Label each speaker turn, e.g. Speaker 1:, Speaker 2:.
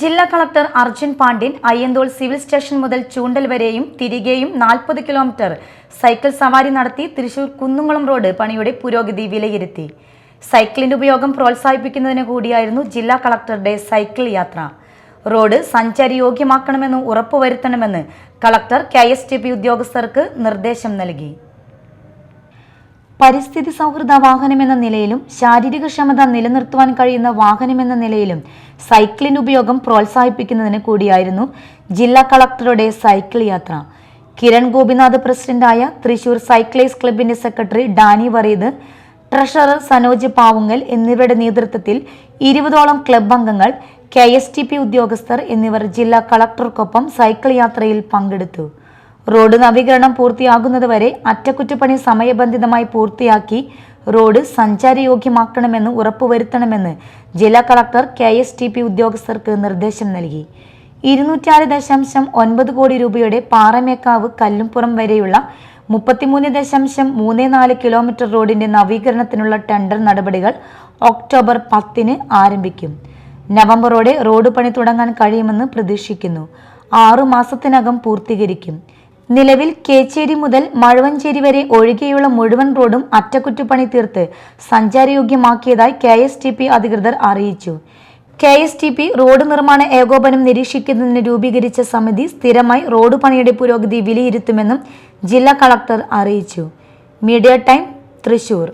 Speaker 1: ജില്ലാ collector Arjun Pandian Ayyanthole civil station മുതൽ ചൂണ്ടൽ വരെയും തിരികെയും നാൽപ്പത് കിലോമീറ്റർ സൈക്കിൾ സവാരി നടത്തി തൃശൂർ കുന്നുംകുളം റോഡ് പണിയുടെ പുരോഗതി വിലയിരുത്തി. സൈക്കിളിന്റെ ഉപയോഗം പ്രോത്സാഹിപ്പിക്കുന്നതിന് കൂടിയായിരുന്നു ജില്ലാ കളക്ടറുടെ സൈക്കിൾ യാത്ര. റോഡ് സഞ്ചാരി യോഗ്യമാക്കണമെന്ന് ഉറപ്പുവരുത്തണമെന്ന് കളക്ടർ കെ ഉദ്യോഗസ്ഥർക്ക് നിർദ്ദേശം നൽകി. പരിസ്ഥിതി സൗഹൃദ വാഹനമെന്ന നിലയിലും ശാരീരിക ക്ഷമത നിലനിർത്തുവാൻ കഴിയുന്ന വാഹനമെന്ന നിലയിലും സൈക്കിളിന്റെ ഉപയോഗം പ്രോത്സാഹിപ്പിക്കുന്നതിന് കൂടിയായിരുന്നു ജില്ലാ കളക്ടറുടെ സൈക്കിൾ യാത്ര. കിരൺ ഗോപിനാഥ് പ്രസിഡന്റായ തൃശൂർ സൈക്ലേഴ്സ് ക്ലബിന്റെ സെക്രട്ടറി ഡാനി വറീദ് ട്രഷറർ സനോജ് പാവുങ്ങൽ എന്നിവരുടെ നേതൃത്വത്തിൽ ഇരുപതോളം ക്ലബ് അംഗങ്ങൾ കെ എസ് ടി പി ഉദ്യോഗസ്ഥർ എന്നിവർ ജില്ലാ കളക്ടർക്കൊപ്പം സൈക്കിൾ യാത്രയിൽ പങ്കെടുത്തു. റോഡ് നവീകരണം പൂർത്തിയാകുന്നതുവരെ അറ്റകുറ്റപ്പണി സമയബന്ധിതമായി പൂർത്തിയാക്കി റോഡ് സഞ്ചാരയോഗ്യമാക്കണമെന്ന് ഉറപ്പുവരുത്തണമെന്ന് ജില്ലാ collector K S T P ഉദ്യോഗസ്ഥർക്ക് നിർദ്ദേശം നൽകി. ഇരുന്നൂറ്റാറ് ദശാംശം ഒൻപത് കോടി രൂപയുടെ പാറമേക്കാവ് കല്ലുംപുറം വരെയുള്ള മുപ്പത്തിമൂന്ന് ദശാംശം മൂന്ന് നാല് കിലോമീറ്റർ റോഡിന്റെ നവീകരണത്തിനുള്ള ടെൻഡർ നടപടികൾ ഒക്ടോബർ പത്തിന് ആരംഭിക്കും. നവംബറോടെ റോഡ് പണി തുടങ്ങാൻ കഴിയുമെന്ന് പ്രതീക്ഷിക്കുന്നു. ആറു മാസത്തിനകം പൂർത്തീകരിക്കും. നിലവിൽ കേച്ചേരി മുതൽ മഴവഞ്ചേരി വരെ ഒഴികെയുള്ള മുഴുവൻ റോഡും അറ്റകുറ്റപ്പണി തീർത്ത് സഞ്ചാരയോഗ്യമാക്കിയതായി കെ എസ് ടി പി അധികൃതർ അറിയിച്ചു. K S T P road നിർമ്മാണ ഏകോപനം നിരീക്ഷിക്കുന്നതിന് രൂപീകരിച്ച സമിതി സ്ഥിരമായി റോഡ് പണിയുടെ പുരോഗതി വിലയിരുത്തുമെന്നും ജില്ലാ കളക്ടർ അറിയിച്ചു. Media time Thrissur.